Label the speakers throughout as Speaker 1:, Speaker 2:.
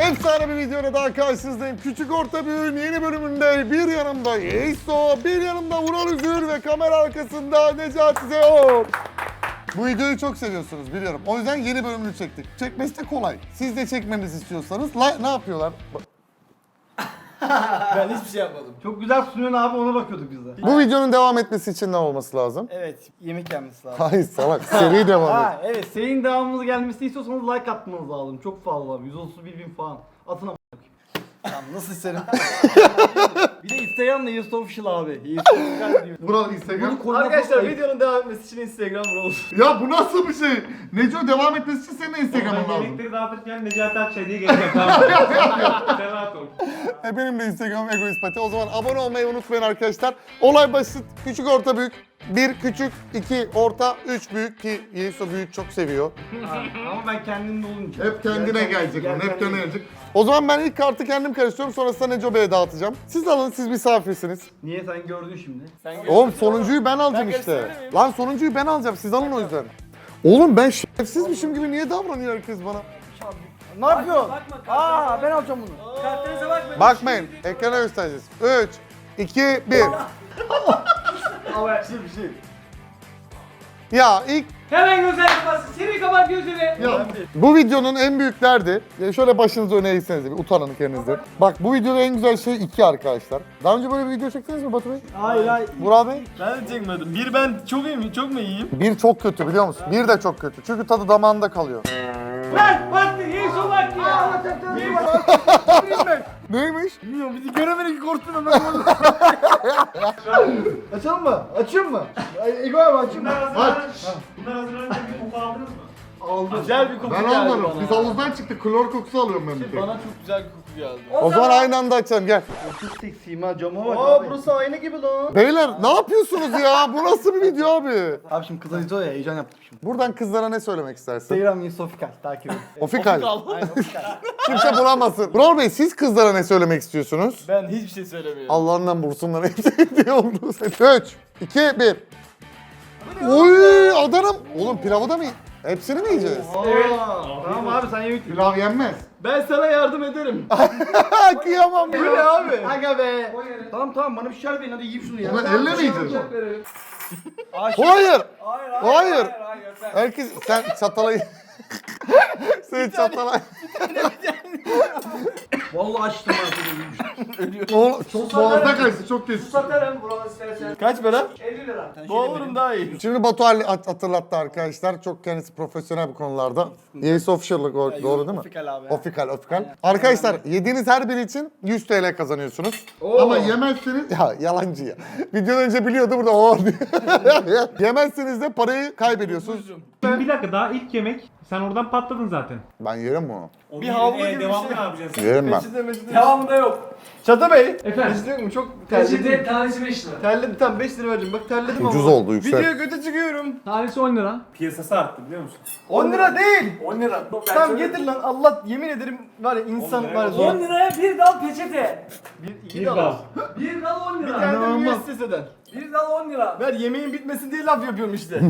Speaker 1: Efsane bir videoda daha karşınızdayım. Küçük Orta Büyüğün yeni bölümünde bir yanımda Yeiso, bir yanımda Vural Üzür ve kamera arkasında Necati Zeyor. Bu videoyu çok seviyorsunuz biliyorum. O yüzden yeni bölümünü çektik. Çekmesi de kolay. Siz de çekmemizi istiyorsanız la- ne yapıyorlar?
Speaker 2: Ben hiçbir şey yapmadım. Çok güzel sunuyorsun abi ona bakıyorduk biz de.
Speaker 1: Bu videonun devam etmesi için ne olması lazım?
Speaker 2: Evet yemek yenmesi lazım.
Speaker 1: Hayır salak. Seri devam et.
Speaker 2: ha evet senin devamımız gelmesini istiyorsanız like atmanız lazım. Çok fazla abi 131 bin falan. Atın ama. Tamam nasıl isterim? bir de Instagram'da Yusuf Official abi. Official diyor.
Speaker 1: Vural Instagram.
Speaker 2: Arkadaşlar videonun devam etmesi için Instagram olsun.
Speaker 1: Ya bu nasıl bir şey? Neco devam etmesi için senin Instagram'ın
Speaker 3: Ben
Speaker 1: lazım.
Speaker 3: yemekleri dağıtırken Necati Akçay diye geleceğim tamam. Sen rahat ol.
Speaker 1: E benim de Instagram Egoist Pati. O zaman abone olmayı unutmayın arkadaşlar. Olay basit. Küçük orta büyük. Bir küçük, iki orta, üç büyük ki Yeiso büyük çok seviyor.
Speaker 2: Ama ben kendimde olunca.
Speaker 1: Hep kendine
Speaker 2: Gel-
Speaker 1: gelecek
Speaker 2: gel
Speaker 1: onun, hep
Speaker 2: kendine
Speaker 1: gelecek. O zaman ben ilk kartı kendim karıştırıyorum, sonrasında Neco Bey'e dağıtacağım. Siz alın, siz misafirsiniz.
Speaker 2: Niye sen gördün şimdi? Sen
Speaker 1: Oğlum sonuncuyu ben alacağım işte. Lan sonuncuyu ben alacağım, siz alın o yüzden. Oğlum ben şerefsizmişim gibi niye davranıyor herkes bana?
Speaker 2: Ne yapıyorsun? Aa ben alacağım bunu.
Speaker 4: Kartlarınıza bakmayın.
Speaker 1: Bakmayın, ekrana göstereceğiz. 3, 2, 1.
Speaker 2: Ama bir şey.
Speaker 1: Ya ilk
Speaker 4: Hemen gözler kapatsın. Seri kapat gözleri.
Speaker 1: Ya, bu videonun en büyük derdi, ya şöyle başınızı öne eğseniz bir utanın kendinizde. Bak bu videoda en güzel şey iki arkadaşlar. Daha önce böyle bir video çektiniz mi Batu Bey?
Speaker 2: Hayır hayır.
Speaker 1: Burak Bey?
Speaker 5: Ben de çekmedim. Bir ben çok iyiyim, çok mu iyiyim?
Speaker 1: Bir çok kötü biliyor musun? Bir de çok kötü. Çünkü tadı damağında kalıyor.
Speaker 4: Lan baktı. İyi son baktı ya.
Speaker 1: Neymiş?
Speaker 2: Bilmiyorum bizi göremedik ki korktum hemen. Açalım mı? Açayım mı? Ay, Ego abi açayım mı?
Speaker 3: Bunlar hazırlanınca bir koku aldınız mı?
Speaker 2: Aldım. Güzel bir koku
Speaker 1: Ben
Speaker 2: geldi
Speaker 1: almadım.
Speaker 2: bana.
Speaker 1: Biz havuzdan çıktık. Klor kokusu alıyorum ben bir tek.
Speaker 5: Bana çok güzel bir koku geldi.
Speaker 1: O zaman aynı anda açalım gel.
Speaker 2: Seksiyim ha cama bak
Speaker 5: Aa
Speaker 2: abi.
Speaker 5: burası ayna gibi lan.
Speaker 1: Beyler ne yapıyorsunuz ya? Bu nasıl bir video abi?
Speaker 2: Abi şimdi kız acıtıyor ya heyecan yaptım şimdi.
Speaker 1: Buradan kızlara ne söylemek istersin?
Speaker 2: Instagram Yusofikal takip edin.
Speaker 1: Ofikal.
Speaker 2: Aynen Ofikal.
Speaker 1: Kimse bulamazsın. Burak Bey siz kızlara ne söylemek istiyorsunuz?
Speaker 5: Ben hiçbir şey söylemiyorum.
Speaker 1: Allah'ından vursunlar hepsi diye oldu. 3, 2, 1. Oy Adana'm. Oğlum pilavı da mı? Hepsini mi yiyeceğiz?
Speaker 2: Evet. Tamam abi sen yemek
Speaker 1: Pilav yenmez.
Speaker 5: Ben sana yardım ederim.
Speaker 1: Kıyamam
Speaker 5: Bu ne
Speaker 1: ya.
Speaker 5: abi?
Speaker 2: Aga be. Tamam tamam bana bir şeyler verin hadi yiyeyim şunu ya.
Speaker 1: Ulan elle mi yiyeceğiz?
Speaker 2: Aa, şey-
Speaker 1: Hayır.
Speaker 4: Hayır
Speaker 1: Hayır.
Speaker 4: hayır. Ben.
Speaker 1: Herkes sen çatala Sen çatala.
Speaker 2: Vallahi açtım artık.
Speaker 1: Oğlum çok boğazda kaçtı çok kötü.
Speaker 4: Satarım buradan istersen.
Speaker 5: Kaç para?
Speaker 4: 50 lira.
Speaker 5: Boğulurum daha iyi.
Speaker 1: Şimdi Batu Ali hat- hatırlattı arkadaşlar. Çok kendisi profesyonel bu konularda. Yes Official'lık o- doğru değil mi?
Speaker 2: Ofikal abi.
Speaker 1: Ofikal, ofikal. Arkadaşlar yediğiniz her biri için 100 TL kazanıyorsunuz. Ama yemezseniz... Ya yalancı ya. Videodan önce biliyordu burada o diyor. Yemezseniz de parayı kaybediyorsunuz.
Speaker 3: Bir dakika daha ilk yemek. Sen oradan patladın zaten.
Speaker 1: Ben yerim bunu.
Speaker 5: Bir havlu gibi bir
Speaker 3: devamlı
Speaker 5: şey.
Speaker 3: ne yapacaksın?
Speaker 1: Yerim ben.
Speaker 5: Peçete meçete.
Speaker 4: Devamında yok.
Speaker 5: Çata Bey.
Speaker 3: Efendim?
Speaker 5: Peçete yok mu? Çok
Speaker 4: Peçete
Speaker 5: terledim.
Speaker 4: tanesi 5 lira.
Speaker 5: Terledim tamam 5 lira vereceğim. Bak terledim
Speaker 1: Ucuz
Speaker 5: ama.
Speaker 1: oldu, yüksek.
Speaker 5: Videoya kötü çıkıyorum.
Speaker 4: Tanesi 10 lira.
Speaker 3: Piyasası arttı biliyor musun?
Speaker 5: 10 lira değil.
Speaker 4: 10 lira.
Speaker 5: Tamam getir lan Allah yemin ederim var ya insan var ya
Speaker 4: 10
Speaker 5: zor.
Speaker 4: liraya bir dal peçete.
Speaker 5: Bir, iki
Speaker 3: Bir
Speaker 5: dal.
Speaker 3: dal.
Speaker 4: Bir dal 10
Speaker 5: Bir
Speaker 4: lira.
Speaker 5: tane de
Speaker 1: İnanılmaz.
Speaker 5: müesseseden.
Speaker 4: Bir dal 10 lira.
Speaker 5: Ver yemeğin bitmesin diye laf yapıyorum işte.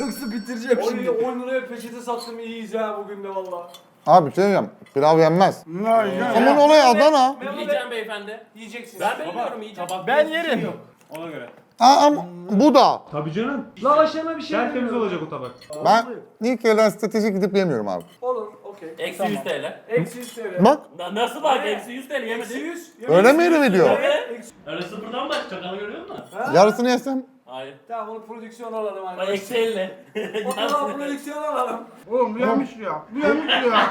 Speaker 5: Yoksa bitireceğim
Speaker 4: 10
Speaker 5: şimdi.
Speaker 4: liraya, 10 liraya peçete sattım iyiyiz ha bugün de valla.
Speaker 1: Abi bir şey diyeceğim. Pilav yenmez.
Speaker 2: Hayır.
Speaker 1: Aman olay Adana.
Speaker 6: Yiyeceğim beyefendi.
Speaker 4: Yiyeceksiniz.
Speaker 6: Ben bilmiyorum yiyeceğim.
Speaker 5: Ben yerim.
Speaker 3: Ona göre.
Speaker 1: Aa, ama bu da.
Speaker 3: Tabii canım.
Speaker 4: Lavaşlarına bir şey
Speaker 3: Tertemiz
Speaker 4: demiyorum.
Speaker 3: olacak o tabak.
Speaker 1: Ben ilk elden strateji gidip yemiyorum abi.
Speaker 4: Olur, okey.
Speaker 6: Eksi 100 TL.
Speaker 4: Eksi 100 TL.
Speaker 1: Bak
Speaker 6: Na- Nasıl bak? Eksi 100 TL
Speaker 4: Eksi
Speaker 6: yemedin.
Speaker 4: 100.
Speaker 1: öyle miydi video?
Speaker 6: Evet. Öyle sıfırdan bak çakalı görüyor musun?
Speaker 1: Yarısını yesem.
Speaker 6: Hayır.
Speaker 4: Tamam onu prodüksiyon alalım
Speaker 6: Bak
Speaker 4: arkadaşlar.
Speaker 6: eksi 50.
Speaker 4: O zaman prodüksiyon alalım.
Speaker 2: Oğlum bu yemiş ya. Bu yemiş ya.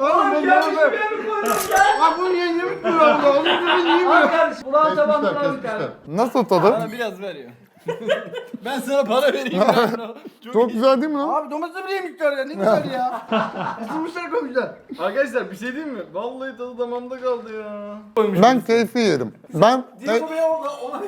Speaker 2: Oğlum
Speaker 4: Oğlum
Speaker 2: ben
Speaker 4: gelmiş
Speaker 2: yemiş
Speaker 4: ya.
Speaker 2: Abi bunu yiyen yemiş mi ya? Onu bunu yiyeyim
Speaker 4: Al
Speaker 2: ya.
Speaker 4: kardeşim. Ulan taban
Speaker 1: Kesmişler
Speaker 4: ulan bir tane.
Speaker 1: Nasıl tadı?
Speaker 5: Bana biraz ver ya. ben sana para vereyim. Çok,
Speaker 1: Çok güzel değil mi lan?
Speaker 2: Abi domatesi bile yemişler ya. Ne güzel ya. Isırmışlar koymuşlar.
Speaker 5: Arkadaşlar bir şey diyeyim mi? Vallahi tadı damağımda kaldı ya.
Speaker 1: Ben keyfi yerim. Ben
Speaker 4: Diko Bey'e ona ona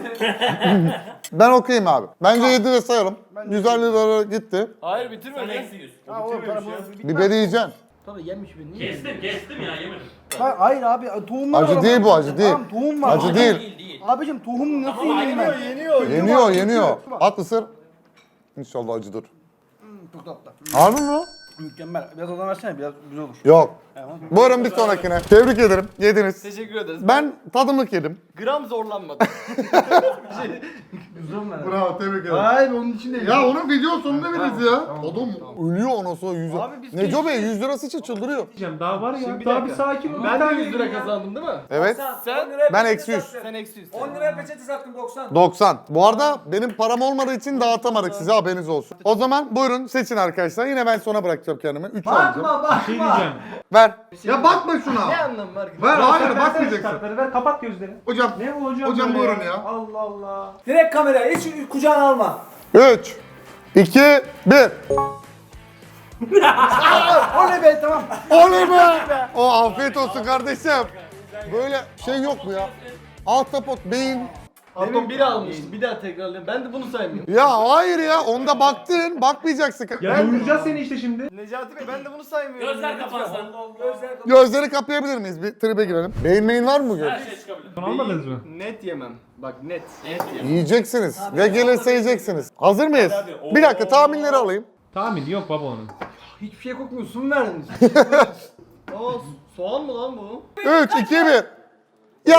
Speaker 1: ben okeyim abi. Bence 7 de sayalım. 150 lira gitti.
Speaker 5: Hayır
Speaker 6: Sen
Speaker 5: bitirme.
Speaker 6: eksi 100.
Speaker 2: Ha oğlum para bu.
Speaker 1: Biberi yiyeceksin.
Speaker 2: Tabii yemiş beni. Niye?
Speaker 6: Kestim kestim ya yemedim.
Speaker 2: Ha, hayır abi tohumlar
Speaker 1: Acı
Speaker 2: var
Speaker 1: değil
Speaker 2: ama.
Speaker 1: bu, acı değil.
Speaker 2: Tamam tohum var.
Speaker 1: Acı değil.
Speaker 6: Değil değil.
Speaker 2: Abicim tohum nasıl
Speaker 6: Ama
Speaker 2: yiyeyim
Speaker 5: Yeniyor
Speaker 2: ben?
Speaker 5: yeniyor.
Speaker 1: Yeniyor yeniyor. At ısır. İnşallah acıdır.
Speaker 2: Çok tatlı.
Speaker 1: Harbi mi?
Speaker 5: Mükemmel. Biraz odan versene biraz güzel olur.
Speaker 1: Yok. Buyurun bir sonrakine. Tebrik ederim. Yediniz.
Speaker 5: Teşekkür ederiz.
Speaker 1: Ben tadımlık yedim.
Speaker 5: gram zorlanmadım.
Speaker 1: Bravo tebrik ederim.
Speaker 5: Hayır onun için değil.
Speaker 1: Ya onun video sonunda veririz ya. Adam ölüyor ona sonra 100
Speaker 5: Abi biz
Speaker 1: Neco Bey 100 lirası için çıldırıyor.
Speaker 3: Diyeceğim daha var ya. Daha bir
Speaker 5: dakika.
Speaker 3: sakin ol.
Speaker 5: Ben de 100 lira kazandım değil mi?
Speaker 1: Evet.
Speaker 5: Sen
Speaker 1: Ben eksi 100.
Speaker 5: sen eksi 100.
Speaker 4: 10 liraya peçete sattım 90.
Speaker 1: 90. Bu arada benim param olmadığı için dağıtamadık size haberiniz olsun. O zaman buyurun seçin arkadaşlar. Yine ben sona bırakacağım kendimi. 3 alacağım.
Speaker 2: Bakma bakma.
Speaker 3: Şey diyeceğim.
Speaker 1: Ver. Ya bakma şuna.
Speaker 5: Ne anlamı var ki?
Speaker 1: Ver hayır
Speaker 3: sen versene
Speaker 1: bakmayacaksın.
Speaker 3: kartları, Ver kapat gözlerini.
Speaker 1: Hocam.
Speaker 3: Ne bu hocam
Speaker 1: Hocam
Speaker 3: böyle
Speaker 1: buyurun ya.
Speaker 3: Allah Allah.
Speaker 4: Direkt kameraya hiç kucağına alma.
Speaker 1: 3 2 1
Speaker 5: Oley be tamam.
Speaker 1: Oley be! O afiyet olsun kardeşim. Böyle şey yok mu ya? Ahtapot, beyin.
Speaker 5: Demin biri almıştı. Bir daha tekrarlayayım. Ben de bunu saymıyorum.
Speaker 1: Ya hayır ya onda baktın bakmayacaksın.
Speaker 3: Ya duyuracağız seni işte şimdi.
Speaker 5: Necati Bey ben de bunu saymıyorum.
Speaker 6: Gözler kapansın.
Speaker 4: Gözler.
Speaker 1: Gözleri kapayabilir miyiz? Bir tribe girelim. Beyin meyin var mı bugün?
Speaker 6: Her şey çıkabilir.
Speaker 3: Almadınız mı?
Speaker 5: Net yemem. Bak net.
Speaker 6: Evet ya.
Speaker 1: Yiyeceksiniz ve gelirse yiyeceksiniz. Hazır mıyız?
Speaker 6: Hadi, hadi.
Speaker 1: Bir dakika tahminleri alayım.
Speaker 3: Tahmin yok baba onun.
Speaker 5: Hiçbir şey kokmuyor. Su mu verdiniz? Aa soğan mı lan bu?
Speaker 1: 3, 2, 1. Ya!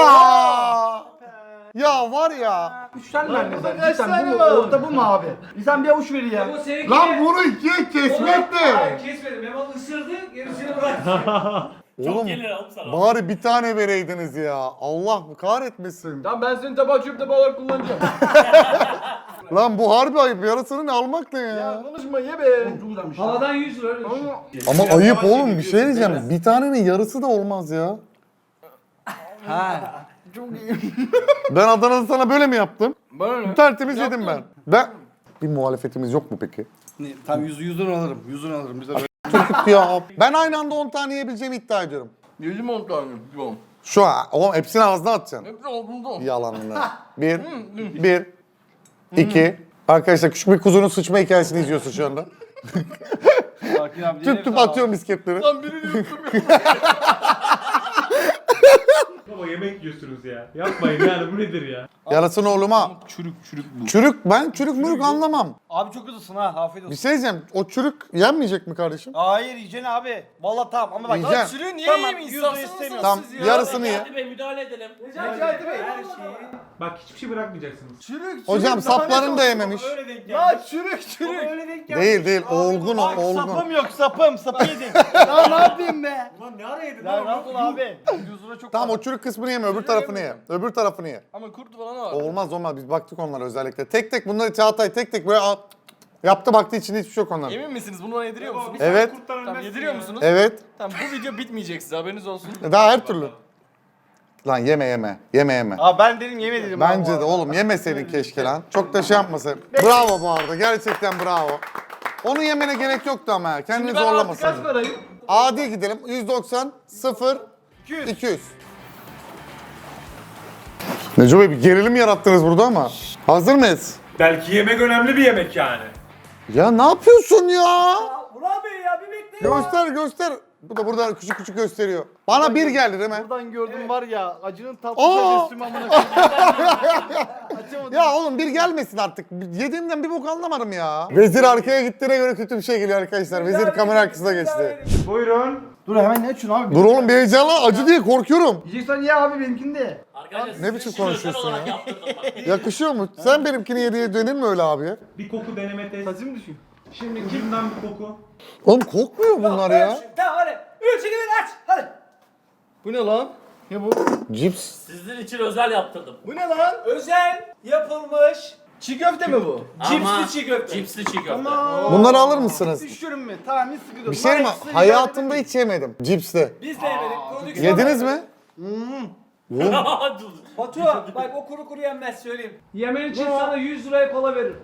Speaker 1: Ya var ya.
Speaker 2: Üç tane
Speaker 5: burada
Speaker 2: sen.
Speaker 5: kaç tane
Speaker 2: bu mu?
Speaker 5: var?
Speaker 2: Orta bu mu abi? İnsan bir avuç verir ya.
Speaker 4: Bu seninki
Speaker 1: Lan bunu ikiye kesmek de.
Speaker 4: Hayır kesmedim. Memo ısırdı gerisini bıraktı.
Speaker 6: Çok
Speaker 1: Oğlum
Speaker 6: gelir oğlum sana.
Speaker 1: bari bir tane vereydiniz ya. Allah kahretmesin.
Speaker 5: Tamam ben senin tabağı çöp tabağı olarak kullanacağım.
Speaker 1: Lan bu harbi ayıp. Yarısını almak ne
Speaker 5: ya
Speaker 1: ya?
Speaker 5: konuşma ye be.
Speaker 4: Havadan 100 lira öyle düşün.
Speaker 1: Ama
Speaker 6: Ya,
Speaker 1: ayıp
Speaker 6: yavaş
Speaker 1: oğlum bir şey diyeceğim. Bir tanenin yarısı da olmaz ya.
Speaker 5: Ha. Çok iyi.
Speaker 1: Ben Adana'da sana böyle mi yaptım?
Speaker 5: Bana ne?
Speaker 1: Tertemiz yedim ben. Ben bir muhalefetimiz yok mu peki?
Speaker 5: Ne, Tamam yüz, yüzden alırım. Yüzden alırım. Bize böyle.
Speaker 1: Ya. Ben aynı anda 10 tane yiyebileceğimi iddia ediyorum.
Speaker 5: Yüzüm on tane. Yok.
Speaker 1: Şu an. Oğlum hepsini ağzına atacaksın.
Speaker 5: Hepsi olduğunda.
Speaker 1: Yalanını. Bir, bir, iki. Arkadaşlar küçük bir kuzunun sıçma hikayesini izliyorsun şu anda.
Speaker 5: Sakin abi.
Speaker 1: Tüp tüp atıyorum misketleri.
Speaker 5: Lan birini yuttum ya.
Speaker 3: Yemek yiyorsunuz ya. Yapmayın yani bu nedir ya?
Speaker 1: Yarasını oğluma.
Speaker 5: Çürük çürük bu.
Speaker 1: Çürük ben çürük mürük anlamam.
Speaker 5: Abi çok hızlısın ha. Afiyet
Speaker 1: Bir
Speaker 5: olsun.
Speaker 1: şey diyeceğim. O çürük yenmeyecek mi kardeşim?
Speaker 5: Hayır yiyeceksin abi. Valla tamam ama bak.
Speaker 1: Yiyeceğim.
Speaker 5: Lan çürüğü niye
Speaker 2: Tamam,
Speaker 5: yiyeyim?
Speaker 2: istemiyorum.
Speaker 1: Tamam
Speaker 5: siz ya?
Speaker 1: yarısını ye.
Speaker 6: Necati Bey müdahale edelim.
Speaker 5: Necati Bey.
Speaker 4: Her şeyi.
Speaker 3: Bak hiçbir şey bırakmayacaksınız.
Speaker 5: Çürük çürük.
Speaker 1: Hocam
Speaker 5: daha
Speaker 1: saplarını
Speaker 5: ne
Speaker 1: da yememiş.
Speaker 4: Öyle denk geldi.
Speaker 5: Ya çürük çürük.
Speaker 4: Öyle denk geldi.
Speaker 1: Değil değil olgun o
Speaker 5: Bak
Speaker 1: olgun.
Speaker 5: sapım yok sapım sapı yedin. ya ne yapayım be?
Speaker 4: Ulan ne ara yedin
Speaker 5: Ya
Speaker 4: lan?
Speaker 5: rahat ol abi. Yüzüne çok
Speaker 1: Tamam o çürük kısmını yeme öbür tarafını ye. Öbür tarafını ye.
Speaker 5: Ama kurt falan var.
Speaker 1: Olmaz olmaz biz baktık onlara özellikle. Tek tek bunları Çağatay tek tek böyle at- yaptı baktı içinde hiçbir şey yok onların.
Speaker 5: Emin misiniz? Bunu bana yediriyor musunuz?
Speaker 1: Evet.
Speaker 5: Tamam yediriyor musunuz?
Speaker 1: Evet.
Speaker 5: Tamam bu video bitmeyecek size haberiniz olsun.
Speaker 1: Daha her türlü. Lan yeme yeme. Yeme yeme.
Speaker 5: Abi ben dedim yeme dedim.
Speaker 1: Bence de oğlum yemeseydin keşke lan. Çok da şey yapmasaydın. Bravo bu arada. Gerçekten bravo. Onu yemene gerek yoktu ama ya. Kendini
Speaker 5: Şimdi ben artık kaç
Speaker 1: zorlamasaydın.
Speaker 5: parayım?
Speaker 1: Adi gidelim. 190, 0,
Speaker 5: 200.
Speaker 1: 200. Neco Bey bir gerilim yarattınız burada ama. Hazır mıyız?
Speaker 3: Belki yemek önemli bir yemek yani.
Speaker 1: Ya ne yapıyorsun ya?
Speaker 4: Ya Burak Bey ya bir bekle ya.
Speaker 1: Göster göster. Bu da burada küçük küçük gösteriyor. Bana bir geldi değil mi?
Speaker 5: Buradan gördüm var ya acının tatlı
Speaker 1: Aa!
Speaker 5: tebessümü amına koyayım. Açamadım.
Speaker 1: Ya oğlum bir gelmesin artık. Yediğimden bir bok anlamadım ya. Vezir arkaya gittiğine göre kötü bir şey geliyor arkadaşlar. Vezir kamera arkasına geçti.
Speaker 3: Buyurun.
Speaker 5: Dur hemen ne şunu abi?
Speaker 1: Dur oğlum bir heyecanla acı diye korkuyorum.
Speaker 2: Yiyeceksen ye abi benimkini de.
Speaker 6: Arkadaşlar
Speaker 1: Ne biçim konuşuyorsun ya? Yakışıyor mu? Sen benimkini yediye dönür mü öyle abi?
Speaker 3: Bir koku deneme test.
Speaker 5: Saçım düşüyor.
Speaker 3: Şimdi ucundan bir koku.
Speaker 1: Oğlum kokmuyor bunlar ya.
Speaker 4: Tamam hadi. 3 2 1 aç. Hadi.
Speaker 5: Bu ne lan? Ne bu?
Speaker 1: Cips.
Speaker 6: Sizin için özel yaptırdım.
Speaker 5: Bu ne lan?
Speaker 4: Özel yapılmış
Speaker 5: Çiğ köfte mi bu?
Speaker 6: Ama
Speaker 4: cipsli çiğ köfte.
Speaker 6: Cipsli çiğ köfte.
Speaker 1: Bunları alır mısınız?
Speaker 5: Düşürüm mü? Tamam hiç sıkıntı yok.
Speaker 1: Bir şey mi? Hayatımda hiç yemedim. Cipsli.
Speaker 4: Biz de yemedik. Prodüksiyon
Speaker 1: Yediniz mi? Oğlum,
Speaker 4: Batu bak o kuru kuru yenmez söyleyeyim.
Speaker 2: Yemen için sana 100 liraya kola veririm.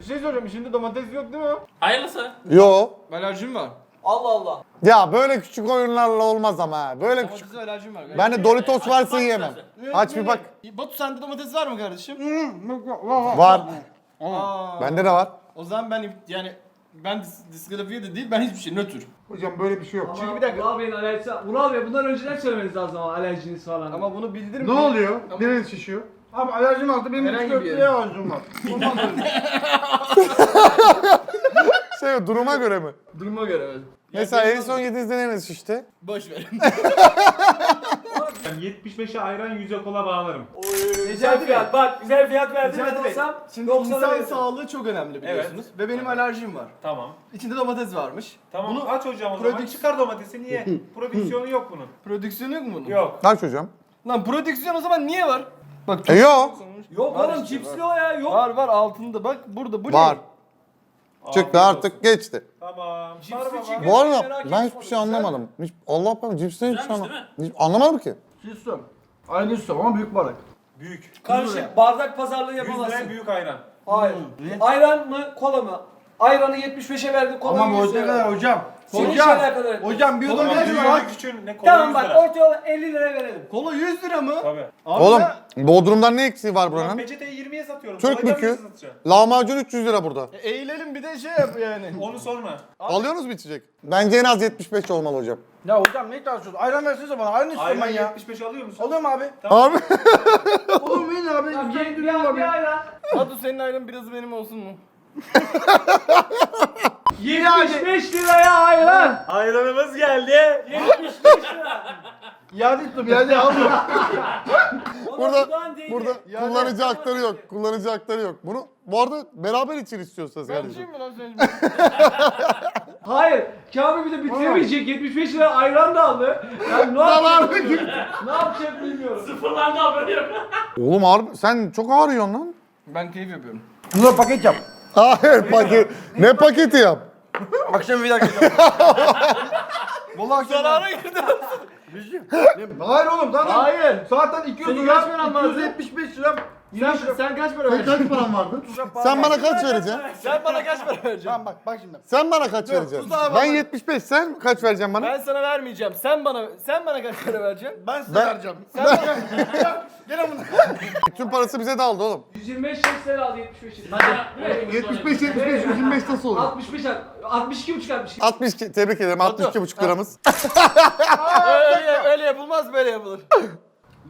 Speaker 5: Bir şey soracağım şimdi domates yok değil mi?
Speaker 6: Hayırlısı.
Speaker 1: Yo.
Speaker 5: Alerjim var.
Speaker 4: Allah Allah.
Speaker 1: Ya böyle küçük oyunlarla olmaz ama ha. Böyle küçük.
Speaker 5: Domatese alerjim var.
Speaker 1: Ben de Doritos varsa yiyemem. Aç bir bak.
Speaker 5: Batu sende domates var mı kardeşim?
Speaker 1: Var.
Speaker 5: Aa.
Speaker 1: Bende de var.
Speaker 5: O zaman ben yani ben dis- diskalifiye de değil ben hiçbir şey nötr.
Speaker 1: Hocam böyle bir şey yok.
Speaker 5: Çünkü bir dakika.
Speaker 2: Ural Bey'in alerjisi var. Ural Bey bundan önceden söylemeniz lazım ama alerjiniz falan.
Speaker 5: Ama bunu bildirim.
Speaker 1: Ne oluyor? Neresi şişiyor?
Speaker 2: Abi alerjim vardı benim
Speaker 5: Herhangi
Speaker 2: hiç
Speaker 5: bir
Speaker 2: köfteye
Speaker 5: yerim.
Speaker 2: alerjim var.
Speaker 1: Şey Şey duruma göre mi?
Speaker 5: Duruma göre evet.
Speaker 1: Mesela en son yediğinizde ne şişti?
Speaker 5: Boş ver.
Speaker 3: Ben 75'e ayran 100'e kola bağlarım.
Speaker 4: Güzel fiyat. Bak güzel fiyat verdin.
Speaker 5: Necati
Speaker 4: Ben
Speaker 5: Bey,
Speaker 4: olsam
Speaker 5: Şimdi
Speaker 4: 90'a
Speaker 5: insan
Speaker 4: verirdim.
Speaker 5: sağlığı çok önemli biliyorsunuz. Ve benim alerjim var.
Speaker 3: Tamam.
Speaker 5: İçinde domates varmış.
Speaker 3: Tamam
Speaker 5: Bunu
Speaker 3: aç hocam o zaman. Çıkar domatesi niye? Prodüksiyonu yok bunun.
Speaker 5: prodüksiyonu yok mu bunun?
Speaker 3: Yok.
Speaker 1: Aç hocam.
Speaker 5: Lan prodüksiyon o zaman niye var? Bak
Speaker 1: E yok.
Speaker 4: Yok
Speaker 5: Var
Speaker 4: oğlum
Speaker 5: işte,
Speaker 4: cipsli
Speaker 5: var.
Speaker 4: o ya yok.
Speaker 5: Var var altında bak burada bu
Speaker 1: Var.
Speaker 5: ne?
Speaker 1: Çıktı artık geçti.
Speaker 3: Tamam.
Speaker 4: Cipsi
Speaker 3: Var baba.
Speaker 1: Bu arada ben hiçbir şey anlamadım. Hiç, Allah ben cipsten hiçbir şey
Speaker 6: Güzelmiş
Speaker 1: anlamadım. Hiç anlamadım ki.
Speaker 2: Şey istiyorum. Aynı istiyorum ama büyük bardak.
Speaker 3: Büyük.
Speaker 4: Karışık bardak pazarlığı
Speaker 3: 100 liraya
Speaker 4: yapamazsın.
Speaker 3: büyük ayran.
Speaker 4: Hayır. Ayran mı kola mı? Ayranı 75'e verdi kola
Speaker 2: Ama
Speaker 4: 100
Speaker 2: bu ne kadar hocam?
Speaker 4: Senin
Speaker 2: Hocam.
Speaker 4: şeyler kadar.
Speaker 2: Hocam bir
Speaker 3: O
Speaker 2: yudum
Speaker 3: zaman
Speaker 2: kaç
Speaker 3: büyüğünü
Speaker 2: lira?
Speaker 3: küçüğünü ne kola
Speaker 4: Tamam
Speaker 3: 100
Speaker 4: bak ortaya olan 50 lira verelim.
Speaker 5: Kola 100 lira mı?
Speaker 3: Tabii.
Speaker 5: Abi
Speaker 1: Oğlum
Speaker 5: ya-
Speaker 1: Bodrum'dan ne eksiği var buranın?
Speaker 3: peçeteyi 20'ye satıyorum.
Speaker 1: Türk
Speaker 3: Kolayı da
Speaker 1: mükü.
Speaker 3: satacağım?
Speaker 1: Lahmacun 300 lira burada.
Speaker 5: E, eğilelim bir de şey yap yani.
Speaker 3: Onu sorma.
Speaker 1: Alıyorsunuz mu içecek? Bence en az 75 olmalı hocam.
Speaker 2: Ya hocam ne tartışıyorsun? Ayran versene bana. Ayran istiyorum ben
Speaker 3: Ayran
Speaker 2: ya.
Speaker 3: 75 alıyor musun?
Speaker 2: Alıyorum abi.
Speaker 1: Abi
Speaker 2: Oğlum verin abi.
Speaker 4: Bir,
Speaker 2: bir
Speaker 4: bir, ayran.
Speaker 5: Batu senin ayran biraz benim olsun mu?
Speaker 4: 75 liraya ayran.
Speaker 3: Ayranımız geldi.
Speaker 4: 75 lira.
Speaker 2: İade ettim. İade almıyorum.
Speaker 1: Burada burada kullanıcı hakları yok. Kullanıcı hakları yok. Bunu bu arada beraber için istiyorsanız
Speaker 5: Ben
Speaker 1: kardeşim.
Speaker 5: mi lan senin?
Speaker 4: Hayır. Kamil bir de bitiremeyecek. 75 lira ayran da aldı. Yani ne yapacak. Ne yapacak bilmiyorum.
Speaker 6: Sıfırlandı haberi yok.
Speaker 1: Oğlum harbi sen çok ağır yiyorsun lan.
Speaker 5: Ben keyif yapıyorum.
Speaker 2: Bunu da paket yap.
Speaker 1: Hayır paket. ne paketi yap?
Speaker 2: Akşam bir dakika. Vallahi akşam.
Speaker 5: Zarara girdi.
Speaker 2: Hayır oğlum zaten.
Speaker 5: Hayır.
Speaker 2: Zaten 200
Speaker 5: Senin
Speaker 2: lira.
Speaker 5: kaç paran vardı?
Speaker 2: 275 lira.
Speaker 5: Sen, sen kaç para
Speaker 2: Sen
Speaker 5: vereceksin?
Speaker 2: kaç paran vardı?
Speaker 1: Sen bana kaç vereceksin?
Speaker 5: Sen bana kaç para vereceksin?
Speaker 2: Tamam bak bak şimdi.
Speaker 1: Sen bana kaç vereceksin? Ben
Speaker 5: bak.
Speaker 1: 75 sen kaç vereceksin bana?
Speaker 5: Ben sana vermeyeceğim. Sen bana sen bana kaç para vereceksin?
Speaker 2: Ben size
Speaker 1: Ben-
Speaker 2: vereceğim.
Speaker 5: Sen bana
Speaker 2: Gel bunu.
Speaker 1: Bütün parası bize de aldı oğlum.
Speaker 4: 125 lira aldı 75 lira.
Speaker 6: Hadi.
Speaker 1: 75 75 125 nasıl olur?
Speaker 4: 65 62 buçuk 62.
Speaker 1: 62 tebrik ederim 62 buçuk liramız.
Speaker 5: öyle, öyle yapılmaz böyle yapılır.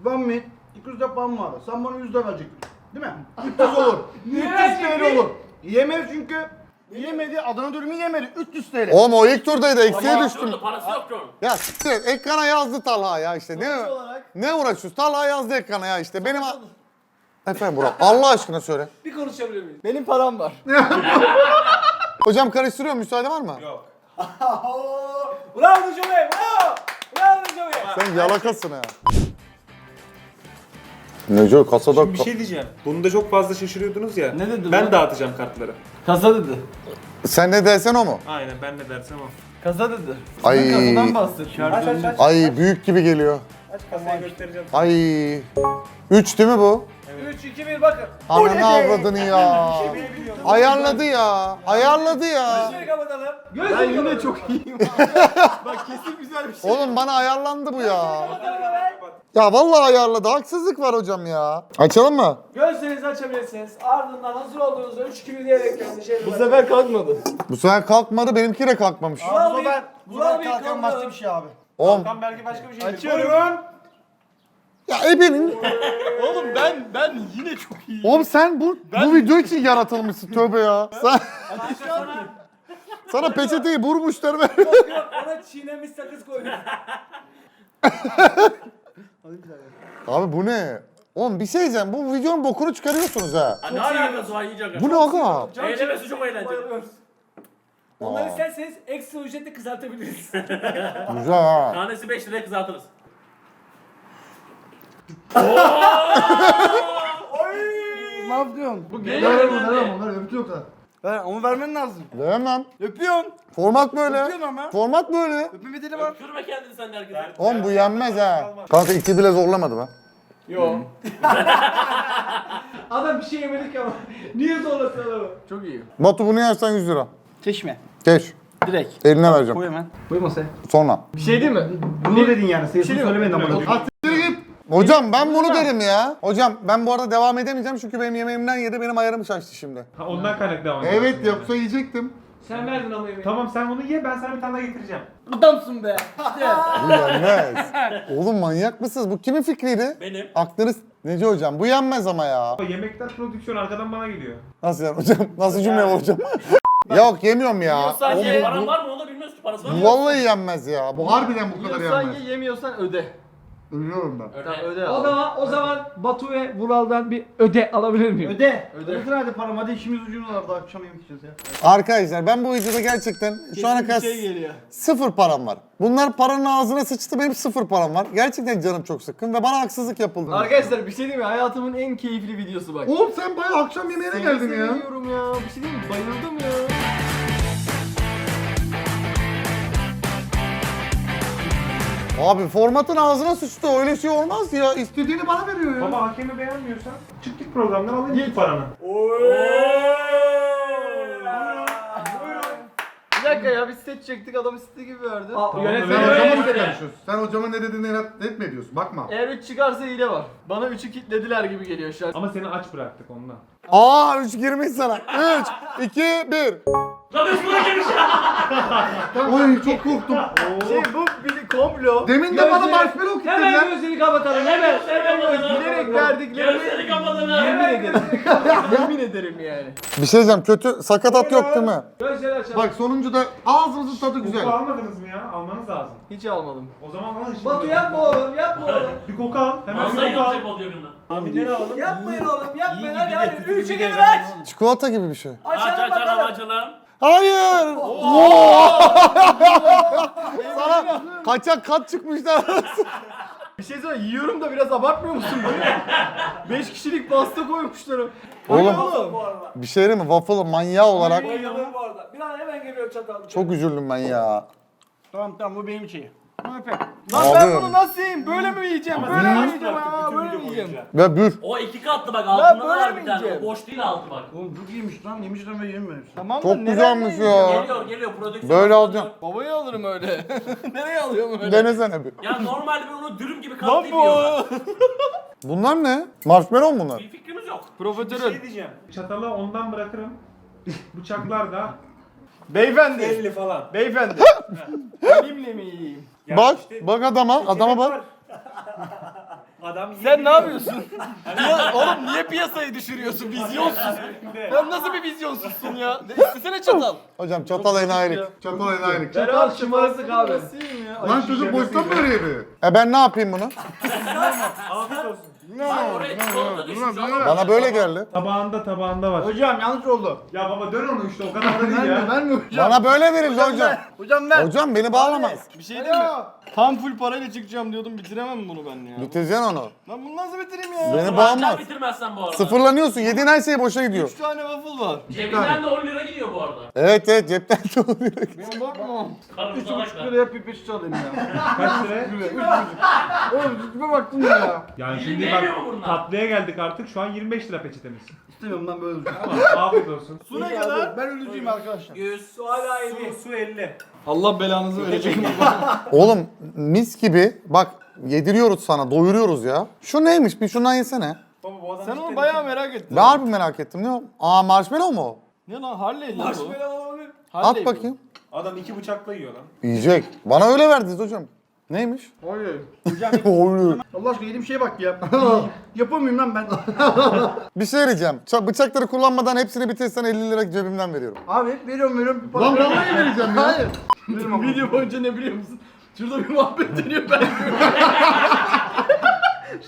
Speaker 2: Ben mi? 200 lira param vardı. Sen bana 100 lira verecektin. Değil mi? 300 olur. 300
Speaker 4: verecektin?
Speaker 2: TL olur. Yemedi çünkü. Yemedi. Adana dürümü yemedi. 300 TL.
Speaker 1: Oğlum o ilk turdaydı eksiğe düştüm.
Speaker 6: Parası yok ki onun.
Speaker 1: Ya siktir et, ekrana yazdı Talha ya işte. Ne
Speaker 5: olarak-
Speaker 1: ne uğraşıyorsun? Talha yazdı ekrana ya işte. Benim Efendim Burak Allah aşkına söyle.
Speaker 4: Bir konuşabilir miyim?
Speaker 5: Benim param var.
Speaker 1: Hocam karıştırıyor müsaade var mı?
Speaker 3: Yok.
Speaker 4: Bravo Bey, bravo. Bravo Bey.
Speaker 1: Sen yalakasın ha. Neco kasada
Speaker 3: Şimdi bir şey diyeceğim. Bunu da çok fazla şaşırıyordunuz ya.
Speaker 5: Ne dedi
Speaker 3: Ben
Speaker 5: lan?
Speaker 3: dağıtacağım kartları.
Speaker 5: Kasa dedi.
Speaker 1: sen ne dersen o mu?
Speaker 3: Aynen ben ne dersem o.
Speaker 5: Kasa dedi.
Speaker 1: Ay.
Speaker 5: Sen kasadan bahset.
Speaker 3: Aç aç aç.
Speaker 1: Ay büyük gibi geliyor.
Speaker 3: Aç kasayı göstereceğim.
Speaker 1: Ay. 3 değil mi bu?
Speaker 4: 3 2 1 bakın.
Speaker 1: Ananı avradını ya. Ayarladı ya. Ayarladı ya.
Speaker 4: Gözleri kapatalım.
Speaker 5: Ben
Speaker 4: Gözleri
Speaker 5: yine
Speaker 4: kapatalım.
Speaker 5: çok iyiyim. Bak kesin güzel bir şey.
Speaker 1: Oğlum bana ayarlandı bu ya.
Speaker 4: Kapatalım hemen.
Speaker 1: Ya vallahi ayarladı. Haksızlık var hocam ya. Açalım mı?
Speaker 4: Gözlerinizi açabilirsiniz. Ardından hazır olduğunuzda 3 2 1 diyerek şey
Speaker 5: Bu sefer kalkmadı.
Speaker 1: Bu sefer kalkmadı. Benimki de kalkmamış.
Speaker 2: Bu sefer, bu
Speaker 4: bravo,
Speaker 2: sefer kalkan
Speaker 4: kaldı.
Speaker 2: başka bir şey abi.
Speaker 1: Oğlum.
Speaker 3: Tam belki başka bir şey.
Speaker 5: Açıyorum.
Speaker 3: Buyurun.
Speaker 1: Ya ebenin.
Speaker 5: Oğlum ben ben yine çok iyiyim.
Speaker 1: Oğlum sen bu bu video için yaratılmışsın tövbe ya. Sen sana peçeteyi vurmuşlar ve
Speaker 4: Yok yok ona çiğnemiş sakız koymuş.
Speaker 1: Abi bu ne? Oğlum bir şey diyeceğim. Bu videonun bokunu çıkarıyorsunuz ha.
Speaker 6: Ha, ne alakası var yiyecek?
Speaker 1: Bu ne aga?
Speaker 4: Can
Speaker 6: Eğlemesi
Speaker 4: çekti,
Speaker 6: çok eğlenceli.
Speaker 4: bayılıyoruz. Onları
Speaker 1: Aa.
Speaker 4: isterseniz ekstra ücretle kızartabiliriz.
Speaker 1: Güzel ha.
Speaker 6: Tanesi 5 liraya kızartırız.
Speaker 2: Ne yapıyorsun?
Speaker 5: Bu
Speaker 2: Ver
Speaker 5: geliyor.
Speaker 2: ver ver onları öptü yoksa. Ver onu vermen lazım.
Speaker 1: Veremem.
Speaker 2: Öpüyorsun.
Speaker 1: Format böyle.
Speaker 2: Öpüyorsun ama.
Speaker 1: Format böyle.
Speaker 2: Öpme bir dili var.
Speaker 6: Öpürme kendini sen de herkese.
Speaker 1: Oğlum bu yenmez ha. Kanka iki bile zorlamadı be.
Speaker 5: Yo.
Speaker 4: Adam bir şey yemedik ama. Niye zorlasın adamı?
Speaker 5: Çok iyi.
Speaker 1: Batu bunu yersen 100 lira.
Speaker 2: Çeşme.
Speaker 1: Geç.
Speaker 2: Direkt.
Speaker 1: Eline vereceğim.
Speaker 2: Koy hemen.
Speaker 5: Buyur masaya.
Speaker 1: Sonra.
Speaker 5: Bir şey değil mi?
Speaker 2: Bunu dedin yani. Sayısını
Speaker 5: şey
Speaker 2: söylemedin ama. At.
Speaker 1: Hocam ben bunu derim ya. Hocam ben bu arada devam edemeyeceğim çünkü benim yemeğimden yedi benim ayarım şaştı şimdi.
Speaker 3: Ha, ondan kaynaklı devam ediyorsun.
Speaker 1: Evet yoksa yiyecektim.
Speaker 4: Sen verdin ama yemeği.
Speaker 3: Tamam sen bunu ye ben sana bir tane daha getireceğim.
Speaker 5: Adamsın be. İşte.
Speaker 1: Bu yenmez. Oğlum manyak mısınız? Bu kimin fikriydi?
Speaker 6: Benim.
Speaker 1: Aklınız Nece hocam bu yenmez ama ya.
Speaker 3: Yemekler prodüksiyon arkadan bana geliyor.
Speaker 1: Nasıl yani hocam? Nasıl cümle bu hocam? Yok yemiyorum ya.
Speaker 5: Yiyorsan
Speaker 1: O-
Speaker 5: ye.
Speaker 1: bu-
Speaker 6: Paran
Speaker 1: bu-
Speaker 6: var mı onu da bilmiyoruz ki. Parası var mı?
Speaker 1: Vallahi yenmez ya. Bu harbiden bu kadar
Speaker 5: Yiyorsan
Speaker 1: yenmez.
Speaker 5: ye yemiyorsan öde.
Speaker 1: Ölüyorum ben.
Speaker 5: Tamam öde
Speaker 4: O
Speaker 5: abi.
Speaker 4: zaman o zaman Batu ve Vural'dan bir öde alabilir miyim?
Speaker 2: Öde.
Speaker 5: Öde.
Speaker 2: Öde. hadi param hadi işimiz ucumuz var da akşam yemek yiyeceğiz ya.
Speaker 1: Arkadaşlar ben bu videoda gerçekten şu ana kadar
Speaker 5: şey geliyor.
Speaker 1: sıfır param var. Bunlar paranın ağzına sıçtı benim sıfır param var. Gerçekten canım çok sıkkın ve bana haksızlık yapıldı.
Speaker 5: Arkadaşlar bir şey diyeyim mi? Hayatımın en keyifli videosu bak.
Speaker 1: Oğlum sen bayağı akşam yemeğine geldin ya.
Speaker 5: seviyorum ya. Bir şey diyeyim mi? Bayıldım ya.
Speaker 1: Abi formatın ağzına sıçtı öyle şey olmaz ya. İstediğini bana veriyor ya.
Speaker 3: Baba hakemi beğenmiyorsan çık git programdan alayım git paranı.
Speaker 5: Bir dakika ya biz set çektik adam istediği gibi verdi.
Speaker 3: Tamam,
Speaker 4: Yönetmen
Speaker 3: ben
Speaker 4: öyle
Speaker 3: hocamın
Speaker 4: istedi.
Speaker 1: Sen hocamın ne dediğini etme ediyorsun. Bakma.
Speaker 5: Eğer 3 çıkarsa hile var. Bana 3'ü kilitlediler gibi geliyor şu an.
Speaker 3: Ama seni aç bıraktık ondan.
Speaker 1: Aa 3 girmiş sana. 3, 2, 1.
Speaker 6: Lan üstüne gelmiş ya.
Speaker 1: Oy çok korktum.
Speaker 5: Şey bu bir komplo.
Speaker 1: Demin de bana
Speaker 4: Gözleri-
Speaker 1: marshmallow kilitlediler.
Speaker 4: Hemen gözünü kapatalım hemen.
Speaker 5: Bilerek verdiklerini
Speaker 6: Gözleri kapatın ha.
Speaker 5: yemin ederim. yemin ederim yani.
Speaker 1: Bir şey diyeceğim kötü sakatat yok değil mi?
Speaker 4: Gözleri açalım.
Speaker 1: Bak sonuncu da ağzımızın tadı
Speaker 3: Koku
Speaker 1: güzel.
Speaker 3: almadınız mı ya? Almanız lazım.
Speaker 5: Hiç almadım.
Speaker 3: O zaman alın şimdi.
Speaker 4: Batu yapma oğlum yapma oğlum.
Speaker 3: Bir koku al. Hemen bir
Speaker 6: Masayı
Speaker 3: koku al.
Speaker 6: yapacak oluyor bundan.
Speaker 3: Tahminleri alalım.
Speaker 4: Yapmayın oğlum yapmayın hadi hadi. Üçü
Speaker 5: gibi
Speaker 4: aç.
Speaker 1: Çikolata gibi bir şey.
Speaker 6: Aç
Speaker 4: Açalım
Speaker 6: aç açalım
Speaker 4: bakalım.
Speaker 6: açalım.
Speaker 1: Hayır. Sana kaçak kat çıkmışlar.
Speaker 5: Bir şey söyle yiyorum da biraz abartmıyor musun böyle? 5 kişilik pasta koymuşlar.
Speaker 1: Oğlum
Speaker 5: oğlum.
Speaker 1: bir şey değil mi? Waffle manyağı olarak
Speaker 4: Bayıldım bu arada. Bir an hemen geliyor çatal.
Speaker 1: çok üzüldüm ben ya.
Speaker 2: Tamam tamam bu benim şeyim. Öpeyim.
Speaker 5: Lan
Speaker 1: Abi.
Speaker 5: ben bunu nasıl yiyeyim? Böyle mi yiyeceğim? Böyle mi yiyeceğim? Aa, böyle mi yiyeceğim?
Speaker 1: Ve bür.
Speaker 6: O iki katlı bak altında da
Speaker 5: böyle
Speaker 6: var
Speaker 5: mi
Speaker 6: bir tane.
Speaker 5: yiyeceğim?
Speaker 6: O boş değil altı bak.
Speaker 2: Oğlum çok iyiymiş lan yemişler ve yemiyorum.
Speaker 5: Tamam da
Speaker 1: Çok
Speaker 5: nereden
Speaker 1: güzelmiş
Speaker 5: yiyeceğim?
Speaker 1: ya.
Speaker 6: Geliyor geliyor prodüksiyon.
Speaker 1: Böyle alacağım.
Speaker 5: Babayı alırım öyle. Nereye alıyorum öyle?
Speaker 1: Denesene bir.
Speaker 6: Ya normalde ben onu dürüm gibi
Speaker 5: Lan
Speaker 6: katlayıp
Speaker 5: bu.
Speaker 6: yiyorlar.
Speaker 1: Bunlar ne? Marshmallow mu bunlar?
Speaker 6: Bir fikrimiz yok.
Speaker 3: Bir
Speaker 5: Profiterol.
Speaker 3: şey diyeceğim. Çatalı ondan bırakırım. Bıçaklar da
Speaker 5: Beyefendi.
Speaker 3: 50 falan.
Speaker 5: Beyefendi. Elimle mi yiyeyim?
Speaker 3: Ya
Speaker 1: Bak,
Speaker 3: işte
Speaker 1: bak adama, adama bak.
Speaker 3: var. Adam
Speaker 5: Sen ne yapıyorsun? Piya- Oğlum niye piyasayı düşürüyorsun? Vizyonsuz. Sen nasıl bir vizyonsuzsun ya? İstesene çatal.
Speaker 1: Hocam çatal enayilik. Çatal enayilik.
Speaker 5: Çatal
Speaker 4: şımarıklık abi.
Speaker 1: Lan çocuk boştan mı öyle yedi? E ben ne yapayım bunu?
Speaker 3: Afiyet olsun.
Speaker 6: Bak oraya çikolata düşmüş ama.
Speaker 1: Bana böyle geldi.
Speaker 3: Tabağında tabağında var.
Speaker 2: Hocam yanlış oldu.
Speaker 3: Ya baba dön onu işte o kadar da değil ya.
Speaker 2: verme hocam.
Speaker 1: Bana böyle verildi hocam.
Speaker 2: Hocam ver.
Speaker 1: Hocam beni bağlamaz.
Speaker 5: Bir şey değil mi? Tam full parayla çıkacağım diyordum bitiremem bunu ben ya.
Speaker 1: Bitireceksin onu.
Speaker 5: Lan bunu nasıl bitireyim ya?
Speaker 1: Beni bağlamaz.
Speaker 6: bitirmezsen bu arada.
Speaker 1: Sıfırlanıyorsun. Yediğin her şey boşa gidiyor.
Speaker 5: 3 tane waffle var.
Speaker 6: Cebinden de 10 lira gidiyor bu arada.
Speaker 1: Evet evet cepten de oluyor.
Speaker 2: Ben bakmam.
Speaker 6: Karım
Speaker 2: Üç
Speaker 6: salak
Speaker 2: buçuk
Speaker 6: da.
Speaker 2: liraya pipet çalayım ya.
Speaker 3: Kaç lira?
Speaker 2: Üç buçuk. Oğlum tipe baktın ya?
Speaker 3: Yani şimdi
Speaker 6: değmiyor
Speaker 3: bak
Speaker 6: mu bunlar?
Speaker 3: tatlıya geldik artık. Şu an 25 lira peçetemiz.
Speaker 2: İstemiyorum lan böyle.
Speaker 3: Tamam afiyet olsun.
Speaker 5: Su ne kadar?
Speaker 2: Ben ölücüyüm arkadaşlar.
Speaker 6: 100.
Speaker 3: Su, su 50.
Speaker 5: Allah belanızı verecek.
Speaker 1: Oğlum mis gibi bak yediriyoruz sana doyuruyoruz ya. Şu neymiş bir şundan yesene.
Speaker 3: Baba bu adam
Speaker 5: Sen
Speaker 3: cidden
Speaker 5: onu bayağı merak ettin.
Speaker 1: Ben harbi merak ettim. Ne o? Aa marshmallow mu o?
Speaker 5: Ne lan Harley lan bu?
Speaker 4: Marshmallow olabilir.
Speaker 5: Harley
Speaker 1: At
Speaker 5: bu.
Speaker 1: bakayım.
Speaker 3: Adam iki bıçakla yiyor lan.
Speaker 1: Yiyecek. Bana öyle verdiniz hocam. Neymiş?
Speaker 2: Hayır. Hocam
Speaker 1: Oğlum.
Speaker 2: Allah aşkına yediğim şeye bak ya. Yapamıyorum lan ben.
Speaker 1: Bir şey diyeceğim. Ça- Bıçakları kullanmadan hepsini bitirsen 50 lira cebimden veriyorum.
Speaker 2: Abi hep veriyorum veriyorum. Bir para
Speaker 1: Lan
Speaker 2: vermiyorum.
Speaker 1: vallahi vereceğim ya.
Speaker 2: Hayır.
Speaker 5: Video boyunca ne biliyor musun? Şurada bir muhabbet dönüyor ben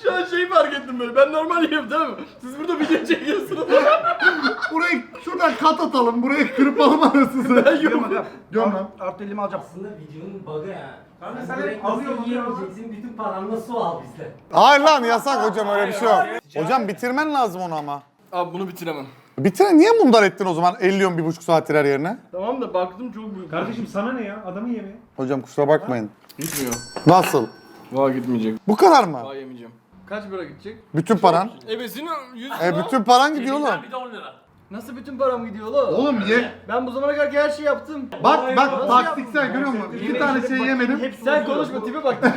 Speaker 5: Şu an şeyi fark ettim böyle. Ben normal yiyorum değil mi? Siz burada video çekiyorsunuz.
Speaker 1: Burayı şuradan kat atalım. Burayı kırpalım arasını.
Speaker 5: Ben yiyorum.
Speaker 1: Göm lan.
Speaker 2: Artı elimi alacağım.
Speaker 7: Aslında videonun bug'ı ya.
Speaker 3: Kanka
Speaker 7: Sen
Speaker 3: hep alıyorsun
Speaker 7: yiyemeyeceksin, bütün paranla su al bizden.
Speaker 1: Hayır lan yasak hocam öyle bir şey yok. Hocam bitirmen lazım onu ama.
Speaker 5: Abi bunu bitiremem.
Speaker 1: Bitire niye mundar ettin o zaman 50 bir buçuk saattir her yerine?
Speaker 5: Tamam da baktım çok büyük.
Speaker 3: Kardeşim sana ne ya? Adamın yemeği.
Speaker 1: Hocam kusura bakmayın.
Speaker 5: Gitmiyor.
Speaker 1: Nasıl?
Speaker 5: Vay gitmeyecek.
Speaker 1: Bu kadar mı?
Speaker 5: Vay yemeyeceğim. Kaç para gidecek?
Speaker 1: Bütün paran?
Speaker 5: Ebesini 100
Speaker 1: E bütün paran gidiyor oğlum.
Speaker 6: Bir de 10 lira.
Speaker 5: Nasıl bütün param gidiyor lan?
Speaker 1: Oğlum ye.
Speaker 5: Ben bu zamana kadar her şeyi yaptım.
Speaker 1: Bak bak taktiksel görüyor musun? İki tane şey yemedim.
Speaker 5: Sen konuşma tipe bak.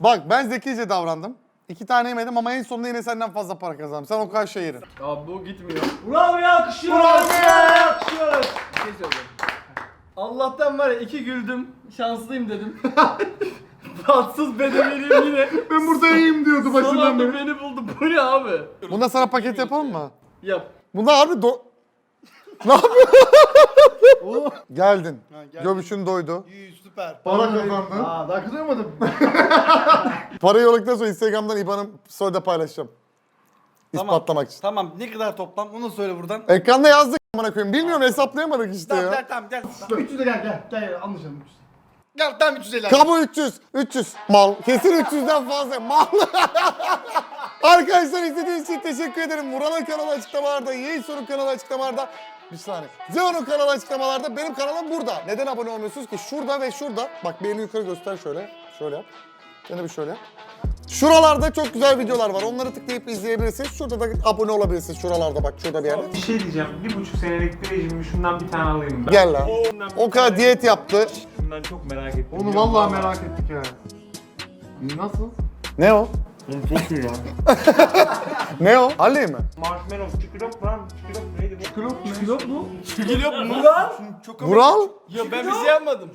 Speaker 1: Bak ben zekice davrandım. İki tane yemedim ama en sonunda yine senden fazla para kazandım. Sen o kadar şey yerin.
Speaker 5: Abi bu gitmiyor.
Speaker 4: Bravo ya alkışlıyoruz. Bravo alkışlıyoruz.
Speaker 5: Bir şey söyleyeceğim. Allah'tan var ya iki güldüm. Şanslıyım dedim. Tatsız bedeveliyim yine.
Speaker 1: Ben burada iyiyim diyordu
Speaker 5: Son anda beni buldu. Bu ne abi?
Speaker 1: Bunda sana paket yapalım mı?
Speaker 5: Yap.
Speaker 1: Bunda harbi do... Ne yapıyorsun? Geldin.
Speaker 5: Ha, geldim.
Speaker 1: Göbüşün doydu.
Speaker 5: İyi süper.
Speaker 1: Para kazandın.
Speaker 5: Aa daha kazanmadım.
Speaker 1: Parayı yolladıktan sonra Instagram'dan IBAN'ım story'de paylaşacağım. İspatlamak için.
Speaker 5: Tamam ne kadar toplam onu söyle buradan.
Speaker 1: Ekranda yazdık amına koyayım. Bilmiyorum hesaplayamadık işte
Speaker 5: Tamam
Speaker 1: ya.
Speaker 5: gel tamam gel.
Speaker 2: 300'e gel gel. Gel gel anlaşalım. 300.
Speaker 5: Gel tamam 350 abi.
Speaker 1: Kabo 300. 300. Mal. Kesin 300'den fazla. Mal. Arkadaşlar izlediğiniz için teşekkür ederim. Vural'ın kanalı açıklamalarda. Yeğizor'un kanalı açıklamalarda. Bir saniye. Zeon'un kanalı açıklamalarda. Benim kanalım burada. Neden abone olmuyorsunuz ki? Şurada ve şurada. Bak bir elini yukarı göster şöyle. Şöyle yap. Sen de bir şöyle yap. Şuralarda çok güzel videolar var. Onları tıklayıp izleyebilirsiniz. Şurada da abone olabilirsiniz. Şuralarda bak şurada bir yerde.
Speaker 3: Bir şey diyeceğim. Bir buçuk senelik bir rejimimi şundan bir tane alayım ben.
Speaker 1: Gel lan. O kadar diyet yaptı.
Speaker 3: Şundan çok merak ettim.
Speaker 4: Onu vallahi merak ettik ya. Nasıl?
Speaker 1: Ne o?
Speaker 3: Oğlum çok iyi ya.
Speaker 1: Ne o? Halley mi?
Speaker 3: Marshmallow, çikolok lan. Çikolok neydi bu?
Speaker 2: Pilot mu?
Speaker 5: Geliyor mu lan? Çok
Speaker 1: Vural?
Speaker 5: Ya ben bir şey yapmadım.